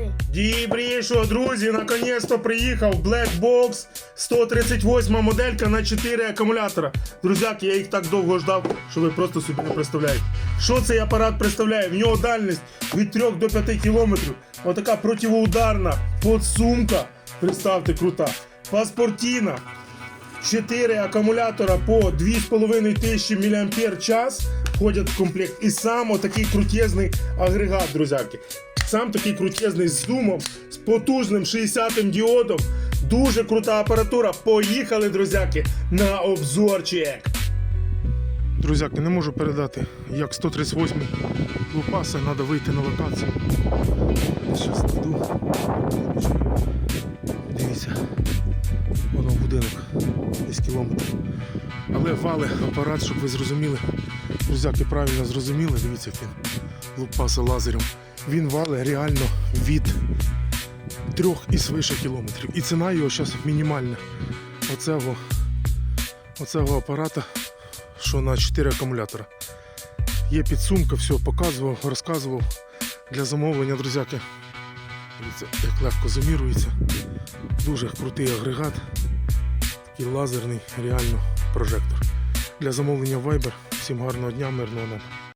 Кажи. Дібрі, друзі, наконець-то приїхав Black Box 138 моделька на 4 акумулятора. Друзяки, я їх так довго ждав, що ви просто собі не представляєте. Що цей апарат представляє? В нього дальність від 3 до 5 кілометрів. Отака противоударна подсумка. Представте, крута. Паспортіна. 4 акумулятора по 2500 мАч входять в комплект. І сам отакий крутезний агрегат, друзяки. Сам такий крутезний з зумом, з потужним 60-м діодом. Дуже крута апаратура. Поїхали, друзяки, на обзорчик. Друзяки, не можу передати, як 138 лупаса, треба вийти на локацію. Зараз йду. Дивіться. Воно будинок, десь кілометр. Але вали апарат, щоб ви зрозуміли. Друзяки, правильно зрозуміли, дивіться, як він лупаса лазером. Він валить реально від трьох і свише кілометрів. І ціна його зараз мінімальна. Оцього, оцього апарата, що на 4 акумулятора. Є підсумка, все показував, розказував. Для замовлення, друзяки. Дивіться, як легко замірується. Дуже крутий агрегат. Такий лазерний, реально прожектор. Для замовлення Viber. Всім гарного дня, мирного неба.